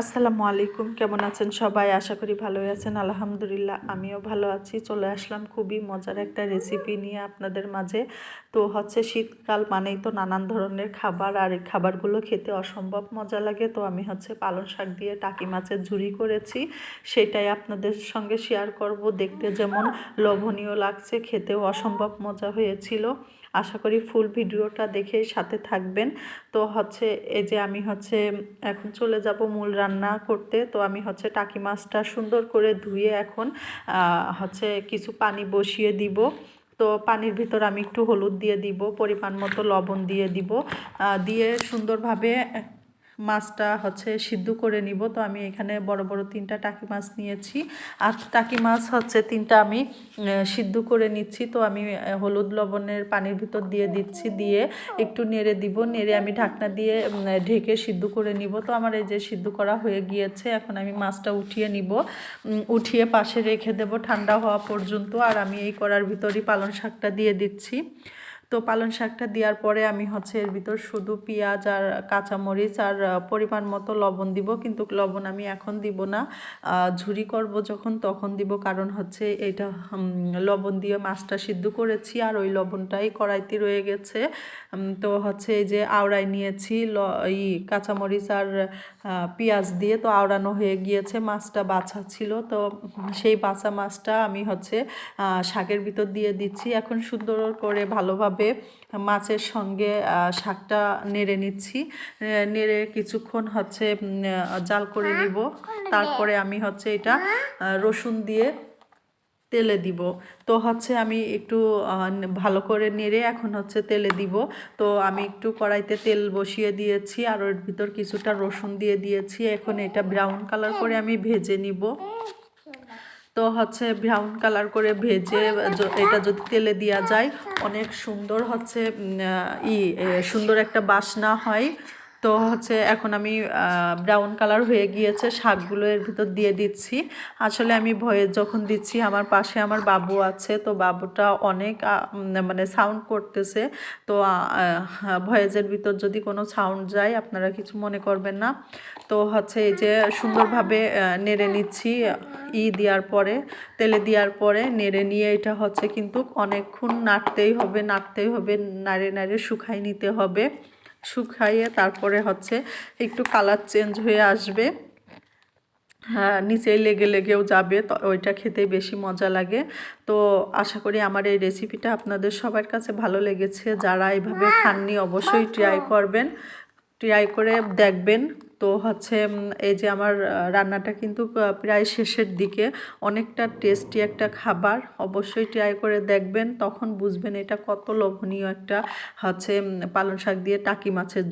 আসসালামু আলাইকুম, কেমন আছেন সবাই? আশা করি ভালোই আছেন। আলহামদুলিল্লাহ, আমিও ভালো আছি। চলে আসলাম খুবই মজার একটা রেসিপি নিয়ে আপনাদের মাঝে। তো হচ্ছে শীতকাল মানেই তো নানান ধরনের খাবার, আর এই খাবারগুলো খেতে অসম্ভব মজা লাগে। তো আমি হচ্ছে পালং শাক দিয়ে টাকি মাছের ঝুড়ি করেছি। সেটাই আপনাদের সঙ্গে শেয়ার করব। দেখতে যেমন লোভনীয় লাগছে, খেতেও অসম্ভব মজা হয়েছিল। আশা করি ফুল ভিডিওটা দেখে সাথে থাকবেন। তো হচ্ছে এই যে আমি হচ্ছে এখন চলে যাব মূল রান্না করতে। তো আমি হচ্ছে টাকি মাছটা সুন্দর করে ধুয়ে এখন হচ্ছে কিছু পানি বসিয়ে দিব। তো পানির ভিতর আমি একটু হলুদ দিয়ে দিব, পরিমাণ মতো লবণ দিয়ে দিব। দিয়ে সুন্দরভাবে মাছটা হচ্ছে সিদ্ধ করে নিব। তো আমি এখানে বড় বড় তিনটা টাকি মাছ নিয়েছি। আর টাকি মাছ হচ্ছে তিনটা আমি সিদ্ধ করে নিচ্ছি। তো আমি হলুদ লবণের পানির ভিতর দিয়ে দিচ্ছি, দিয়ে একটু নেড়ে দিব। নেড়ে আমি ঢাকনা দিয়ে ঢেকে সিদ্ধ করে নিব। তো আমার এই যে সিদ্ধ করা হয়ে গিয়েছে, এখন আমি মাছটা উঠিয়ে নিব। উঠিয়ে পাশে রেখে দেব ঠান্ডা হওয়া পর্যন্ত। আর আমি এই করার ভিতরই পালং শাকটা দিয়ে দিচ্ছি। তো পালং শাকটা দেওয়ার পরে আমি হচ্ছে এর ভিতর শুধু পেঁয়াজ আর কাঁচামরিচ আর পরিমাণ মতো লবণ দিব। কিন্তু লবণ আমি এখন দিব না। ঝুরি করব যখন তখন দিব। কারণ হচ্ছে এটা লবণ দিয়ে মাছটা সিদ্ধ করেছি আর ওই লবণটাই কড়াইতে রয়ে গেছে। তো হচ্ছে এই যে আওড়াই নিয়েছি ল, ই কাঁচামরিচ আর পেঁয়াজ দিয়ে তো আওড়ানো হয়ে গিয়েছে। মাছটা বাছা ছিল। তো সেই বাছা মাছটা আমি হচ্ছে শাকের ভিতর দিয়ে দিচ্ছি। এখন সুন্দর করে ভালোভাবে ভালোভাবে মাছের সঙ্গে শাকটা নেড়ে নিচ্ছি। নেড়ে কিছুক্ষণ হচ্ছে জাল করে নিব। তারপরে আমি হচ্ছে এটা রসুন দিয়ে তেলে দিব। তো হচ্ছে আমি একটু ভালো করে নেড়ে এখন হচ্ছে তেলে দিব। তো আমি একটু কড়াইতে তেল বসিয়ে দিয়েছি আর ওর ভিতর কিছুটা রসুন দিয়ে দিয়েছি। এখন এটা ব্রাউন কালার করে আমি ভেজে নিব। তো হচ্ছে ব্রাউন কালার করে ভেজে এটা যদি তেলে দেওয়া যায়, অনেক সুন্দর হচ্ছে ই সুন্দর একটা বাসনা হয়। তো হচ্ছে এখন আমি ব্রাউন কালার হয়ে গিয়েছে, শাকগুলো এর ভিতর দিয়ে দিচ্ছি। আসলে আমি ভয়ে যখন দিচ্ছি, আমার পাশে আমার বাবু আছে, তো বাবুটা অনেক মানে সাউন্ড করতেছে। তো ভয়েজের ভিতর যদি কোনো সাউন্ড যায়, আপনারা কিছু মনে করবেন না। তো হচ্ছে এই যে সুন্দরভাবে নেড়ে নিচ্ছি, ই দেওয়ার পরে, তেলে দেওয়ার পরে, নেড়ে নিয়ে এটা হচ্ছে কিন্তু অনেকক্ষণ নাড়তেই হবে নাড়তেই হবে, নাড়ে নাড়ে শুকাই নিতে হবে। শুকাইয়ে তারপরে হচ্ছে একটু কালার চেঞ্জ হয়ে আসবে। হ্যাঁ নিচেই লেগে লেগেও যাবে তো ওইটা খেতে বেশি মজা লাগে। তো আশা করি আমার এই রেসিপিটা আপনাদের সবার কাছে ভালো লেগেছে। যারা এইভাবে খাননি অবশ্যই ট্রাই করবেন। ট্রাই করে দেখবেন। তো হচ্ছে এই যে আমার রান্নাটা কিন্তু প্রায় শেষের দিকে। অনেকটা টেস্টি একটা খাবার, অবশ্যই ট্রাই করে দেখবেন, তখন বুঝবেন এটা কত লোভনীয় একটা, হচ্ছে পালং শাক দিয়ে টাকি মাছের